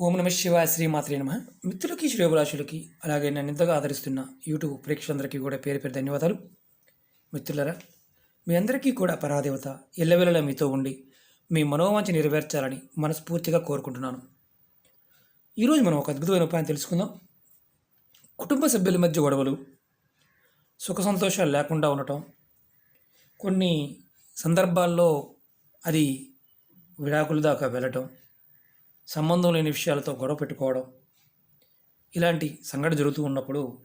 ఓం నమ శ్రీ శ్రీమాత్రే నమ. మిత్రులకి శ్రేయభిలాషులకి అలాగే నన్ను ఇంతగా ఆదరిస్తున్న యూట్యూబ్ ప్రేక్షకులందరికీ కూడా పేరు పేరు ధన్యవాదాలు. మిత్రులరా మీ అందరికీ కూడా పరాదేవత ఎల్లవేళలా మీతో ఉండి మీ మనోవాంఛ నెరవేర్చాలని మనస్ఫూర్తిగా కోరుకుంటున్నాను. ఈరోజు మనం ఒక అద్భుతమైన ఉపాయం తెలుసుకుందాం. కుటుంబ సభ్యుల మధ్య గొడవలు సుఖ సంతోషాలు లేకుండా ఉండటం కొన్ని సందర్భాల్లో అది విడాకుల దాకా వెళ్ళటం సంబంధం లేని విషయాలతో గొడవ పెట్టుకోవడం ఇలాంటి సంఘటన జరుగుతూ ఉన్నప్పుడు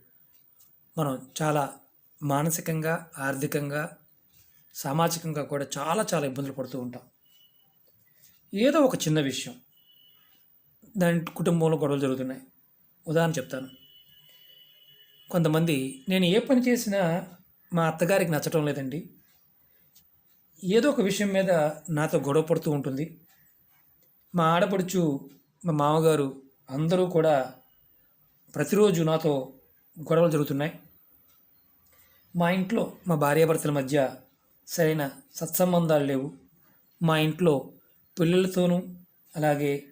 మనం చాలా మానసికంగా ఆర్థికంగా సామాజికంగా కూడా చాలా చాలా ఇబ్బందులు పడుతూ ఉంటాం. ఏదో ఒక చిన్న విషయం. దాని కుటుంబంలో గొడవలు జరుగుతున్నాయి. ఉదాహరణ చెప్తాను. కొంతమంది నేను ఏ పని చేసినా మా అత్తగారికి నచ్చటం లేదండి. ఏదో ఒక విషయం మీద నాతో గొడవ పడుతూ ఉంటుంది. మా ఆడపడుచు మా మామగారు అందరూ కూడా ప్రతిరోజు నాతో గొడవలు జరుగుతున్నాయి. మా ఇంట్లో మా భార్యాభర్తల మధ్య సరైన సత్సంబంధాలు లేవు. మా ఇంట్లో పిల్లలతోనూ అలాగే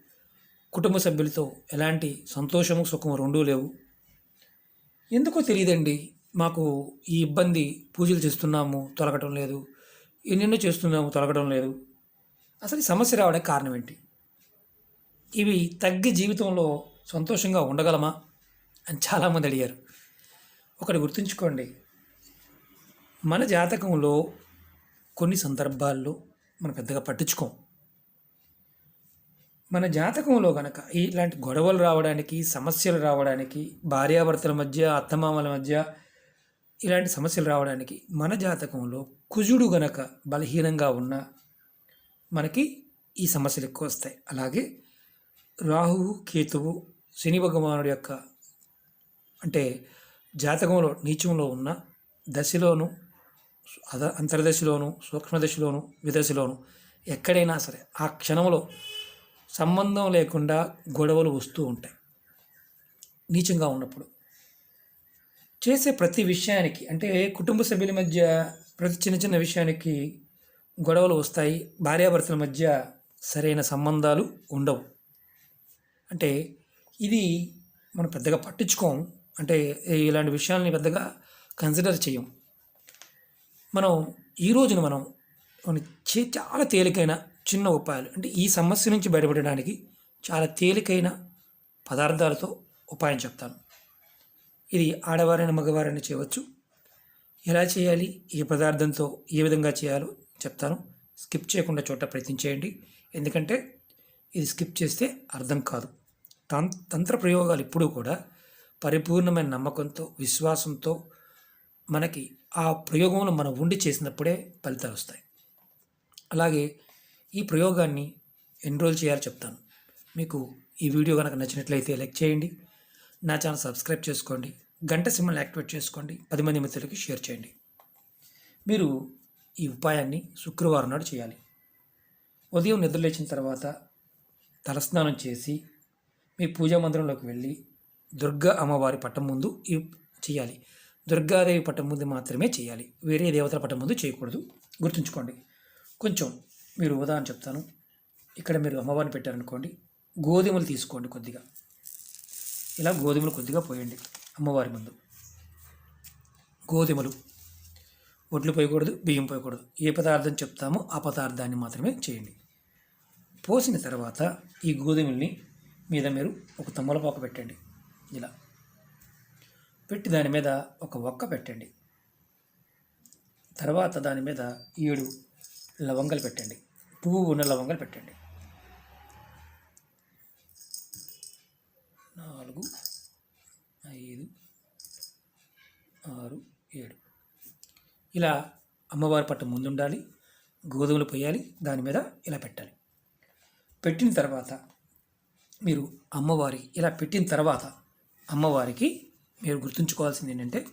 కుటుంబ సభ్యులతో ఎలాంటి సంతోషము సుఖము రెండూ లేవు. ఎందుకో తెలియదండి మాకు ఈ ఇబ్బంది పూజలు చేస్తున్నాము తొలగటం లేదు. ఎన్నెన్నో చేస్తున్నాము తొలగడం లేదు. అసలు సమస్య రావడానికి కారణం ఏంటి? ఇవి తగ్గి జీవితంలో సంతోషంగా ఉండగలమా అని చాలామంది అడిగారు. ఒకటి గుర్తుంచుకోండి. మన జాతకంలో కొన్ని సందర్భాల్లో మనం పెద్దగా పట్టించుకోం. మన జాతకంలో కనుక ఇలాంటి గొడవలు రావడానికి సమస్యలు రావడానికి భార్యాభర్తల మధ్య అత్తమామల మధ్య ఇలాంటి సమస్యలు రావడానికి మన జాతకంలో కుజుడు గనక బలహీనంగా ఉన్న మనకి ఈ సమస్యలు ఎక్కువ వస్తాయి. అలాగే రాహువు కేతువు శని భగవానుడి యొక్క అంటే జాతకంలో నీచంలో ఉన్న దశలోను అద అంతర్దశలోను సూక్ష్మదశలోను విదశలోను ఎక్కడైనా సరే ఆ క్షణంలో సంబంధం లేకుండా గొడవలు వస్తూ ఉంటాయి. నీచంగా ఉన్నప్పుడు చేసే ప్రతి విషయానికి అంటే కుటుంబ సభ్యుల మధ్య ప్రతి చిన్న చిన్న విషయానికి గొడవలు వస్తాయి. భార్యాభర్తల మధ్య సరైన సంబంధాలు ఉండవు. అంటే ఇది మనం పెద్దగా పట్టించుకోం. అంటే ఇలాంటి విషయాల్ని పెద్దగా కన్సిడర్ చేయం మనం ఈ రోజున మనం మన చే చాలా తేలికైన చిన్న ఉపాయాలు. అంటే ఈ సమస్య నుంచి బయటపడడానికి చాలా తేలికైన పదార్థాలతో ఉపాయం చెప్తాను. ఇది ఆడవారైన మగవారైనా చేయవచ్చు. ఎలా చేయాలి ఏ పదార్థంతో ఏ విధంగా చేయాలో చెప్తాను. స్కిప్ చేయకుండా చోట ప్రయత్నించేయండి ఎందుకంటే ఇది స్కిప్ చేస్తే అర్థం కాదు. తం తంత్ర ప్రయోగాలు ఇప్పుడు కూడా పరిపూర్ణమైన నమ్మకంతో విశ్వాసంతో మనకి ఆ ప్రయోగంలో మనం ఉండి చేసినప్పుడే ఫలితాలు వస్తాయి. అలాగే ఈ ప్రయోగాన్ని ఎన్రోల్ రోజులు చేయాలో చెప్తాను. మీకు ఈ వీడియో కనుక నచ్చినట్లయితే లైక్ చేయండి. నా ఛానల్ సబ్స్క్రైబ్ చేసుకోండి. గంట సింబల్ యాక్టివేట్ చేసుకోండి. పది మంది మిత్రులకి షేర్ చేయండి. మీరు ఈ ఉపాయాన్ని శుక్రవారం నాడు చేయాలి. ఉదయం నిద్రలేచిన తర్వాత తలస్నానం చేసి మీ పూజా మందిరంలోకి వెళ్ళి దుర్గా అమ్మవారి పట్టం ముందు చేయాలి. దుర్గాదేవి పట్టం ముందు మాత్రమే చేయాలి. వేరే దేవతల పట్టం ముందు చేయకూడదు. గుర్తుంచుకోండి. కొంచెం మీరు ఉదాహరణ చెప్తాను. ఇక్కడ మీరు అమ్మవారిని పెట్టారనుకోండి. గోధుమలు తీసుకోండి కొద్దిగా. ఇలా గోధుమలు కొద్దిగా పోయండి అమ్మవారి ముందు. గోధుమలు. ఒడ్లు పోయకూడదు బియ్యం పోయకూడదు. ఏ పదార్థం చెప్తామో ఆ పదార్థాన్ని మాత్రమే చేయండి. పోసిన తర్వాత ఈ గోధుమల్ని మీద మీరు ఒక తమ్మలపాకు పెట్టండి. ఇలా. పెట్టి దాని మీద ఒక ఒక్క పెట్టండి. తర్వాత దాని మీద ఏడు లవంగలు పెట్టండి. పువ్వు ఉన్న లవంగలు పెట్టండి. నాలుగు ఐదు ఆరు ఏడు. ఇలా అమ్మవారి పట్టు ముందుండాలి. గోధుమలు పోయాలి దాని మీద ఇలా పెట్టాలి. పెట్టిన తర్వాత మీరు అమ్మవారి ఇలా పెట్టిన తర్వాత అమ్మవారికి మీరు గుర్తుంచుకోవాల్సింది ఏంటంటే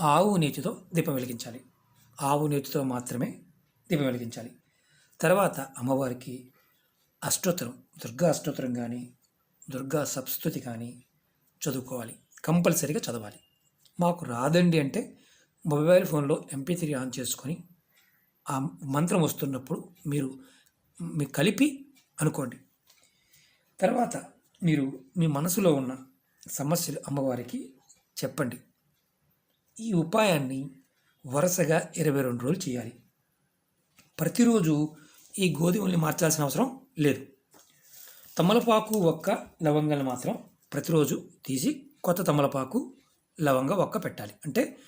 ఆవు నేతితో దీపం వెలిగించాలి. ఆవు నేతితో మాత్రమే దీపం వెలిగించాలి. తర్వాత అమ్మవారికి అష్టోత్తరం దుర్గా అష్టోత్తరం కానీ దుర్గా సప్స్తుతి కానీ చదువుకోవాలి. కంపల్సరీగా చదవాలి. మాకు రాదండి అంటే మొబైల్ ఫోన్లో ఎంపీ త్రీ ఆన్ చేసుకొని ఆ మంత్రం వస్తున్నప్పుడు మీరు మీ కలిపి అనుకోండి. తర్వాత మీరు మీ మనసులో ఉన్న సమస్యలు అమ్మవారికి చెప్పండి. ఈ ఉపాయాన్ని వరుసగా ఇరవై రెండు రోజులు చేయాలి. ప్రతిరోజు ఈ గోధుమల్ని మార్చాల్సిన అవసరం లేదు. తమలపాకు ఒక్క లవంగాలు మాత్రం ప్రతిరోజు తీసి కొత్త తమలపాకు లవంగ ఒక్క పెట్టాలి. అంటే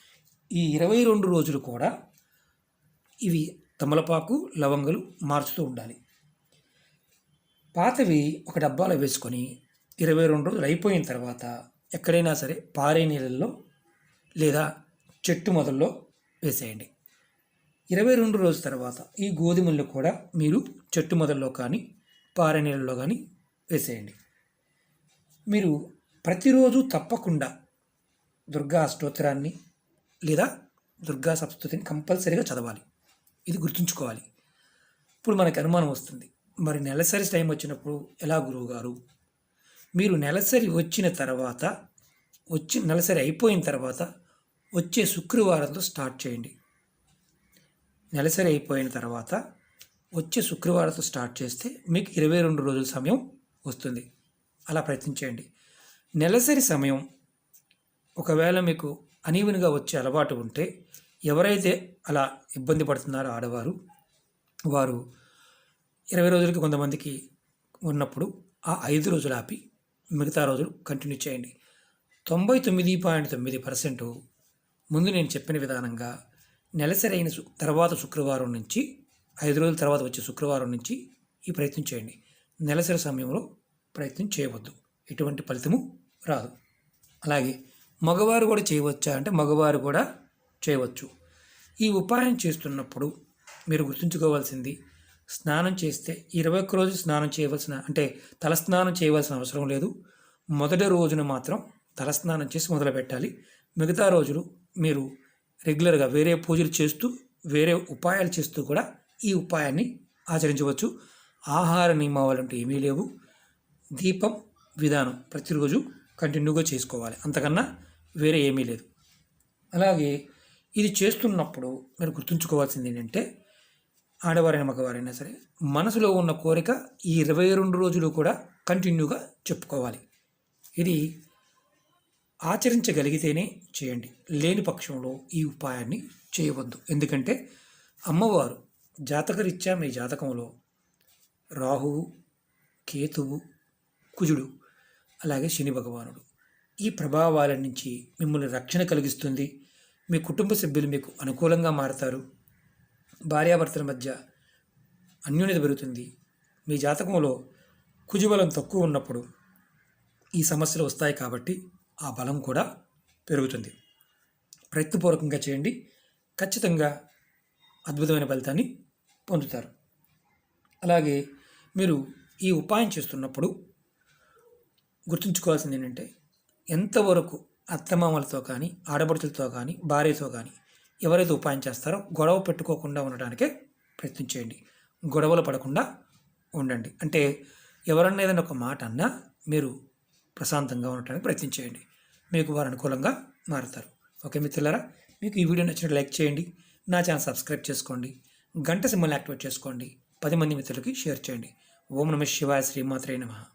ఈ ఇరవై రెండు రోజులు కూడా ఇవి తమలపాకు లవంగలు మార్చుతూ ఉండాలి. పాతవి ఒక డబ్బాలో వేసుకొని ఇరవై రెండు రోజులు అయిపోయిన తర్వాత ఎక్కడైనా సరే పారే నీళ్ళల్లో లేదా చెట్టు మొదల్లో వేసేయండి. ఇరవై రెండు రోజుల తర్వాత ఈ గోధుమలను కూడా మీరు చెట్టు మొదల్లో కానీ పారే నీళ్ళలో కానీ వేసేయండి. మీరు ప్రతిరోజు తప్పకుండా దుర్గా అష్టోత్తరాన్ని లేదా దుర్గా సప్తతిని కంపల్సరీగా చదవాలి. ఇది గుర్తుంచుకోవాలి. ఇప్పుడు మనకి అనుమానం వస్తుంది. మరి నెలసరి టైం వచ్చినప్పుడు ఎలా గురువు గారు మీరు నెలసరి వచ్చిన తర్వాత వచ్చి నెలసరి అయిపోయిన తర్వాత వచ్చే శుక్రవారంతో స్టార్ట్ చేయండి. నెలసరి అయిపోయిన తర్వాత వచ్చే శుక్రవారంతో స్టార్ట్ చేస్తే మీకు ఇరవై రెండు రోజుల సమయం వస్తుంది. అలా ప్రయత్నించేయండి నెలసరి సమయం ఒకవేళ మీకు అనీవెన్గా వచ్చే అలవాటు ఉంటే ఎవరైతే అలా ఇబ్బంది పడుతున్నారో ఆడవారు వారు ఇరవై రోజులకి కొంతమందికి ఉన్నప్పుడు ఆ ఐదు రోజులు ఆపి మిగతా రోజులు కంటిన్యూ చేయండి. తొంభై తొమ్మిది పాయింట్ తొమ్మిది పర్సెంట్ ముందు నేను చెప్పిన విధానంగా నెలసరి అయిన తర్వాత శుక్రవారం నుంచి ఐదు రోజుల తర్వాత వచ్చే శుక్రవారం నుంచి ఈ ప్రయత్నం చేయండి. నెలసరి సమయంలో ప్రయత్నం చేయవద్దు. ఎటువంటి ఫలితము రాదు. అలాగే మగవారు కూడా చేయవచ్చా అంటే మగవారు కూడా చేయవచ్చు. ఈ ఉపాయం చేస్తున్నప్పుడు మీరు గుర్తుంచుకోవాల్సింది స్నానం చేస్తే ఇరవై ఒక్క రోజు స్నానం చేయవలసిన అంటే తలస్నానం చేయవలసిన అవసరం లేదు. మొదటి రోజున మాత్రం తలస్నానం చేసి మొదలు పెట్టాలి మిగతా రోజులు మీరు రెగ్యులర్గా వేరే పూజలు చేస్తూ వేరే ఉపాయాలు చేస్తూ కూడా ఈ ఉపాయాన్ని ఆచరించవచ్చు. ఆహార నియమావళి అంటే ఏమీ లేవు. దీపం విధానం ప్రతిరోజు కంటిన్యూగా చేసుకోవాలి. అంతకన్నా వేరే ఏమీ లేదు. అలాగే ఇది చేస్తున్నప్పుడు మీరు గుర్తుంచుకోవాల్సింది ఏంటంటే ఆడవారైనా మగవారైనా సరే మనసులో ఉన్న కోరిక ఈ ఇరవై రెండు రోజులు కూడా కంటిన్యూగా చెప్పుకోవాలి. ఇది ఆచరించగలిగితేనే చేయండి. లేని పక్షంలో ఈ ఉపాయాన్ని చేయవద్దు. ఎందుకంటే అమ్మవారు జాతకరీత్యా మీ జాతకంలో రాహువు కేతువు కుజుడు అలాగే శని భగవానుడు ఈ ప్రభావాల నుంచి మిమ్మల్ని రక్షణ కలిగిస్తుంది. మీ కుటుంబ సభ్యులు మీకు అనుకూలంగా మారతారు. భార్యాభర్తల మధ్య అన్యోన్యత పెరుగుతుంది. మీ జాతకంలో కుజబలం తక్కువ ఉన్నప్పుడు ఈ సమస్యలు వస్తాయి కాబట్టి ఆ బలం కూడా పెరుగుతుంది. ప్రయత్నపూర్వకంగా చేయండి. ఖచ్చితంగా అద్భుతమైన ఫలితాన్ని పొందుతారు. అలాగే మీరు ఈ ఉపాయం చేస్తున్నప్పుడు గుర్తుంచుకోవాల్సింది ఏంటంటే ఎంతవరకు అత్తమామలతో కానీ ఆడపడుచులతో కానీ భార్యతో కానీ ఎవరైతే ఉపాయం చేస్తారో గొడవ పెట్టుకోకుండా ఉండడానికి ప్రయత్నం చేయండి. గొడవలు పడకుండా ఉండండి. అంటే ఎవరన్నా ఏదైనా ఒక మాట అన్నా మీరు ప్రశాంతంగా ఉండటానికి ప్రయత్నం చేయండి. మీకు వారు అనుకూలంగా మారుతారు. ఓకే మిత్రులారా మీకు ఈ వీడియో నచ్చినట్టు లైక్ చేయండి. నా ఛానల్ సబ్స్క్రైబ్ చేసుకోండి. గంట సింబల్ని యాక్టివేట్ చేసుకోండి. పది మంది మిత్రులకి షేర్ చేయండి. ఓం నమ శివాయ శ్రీమాత్రే నమః.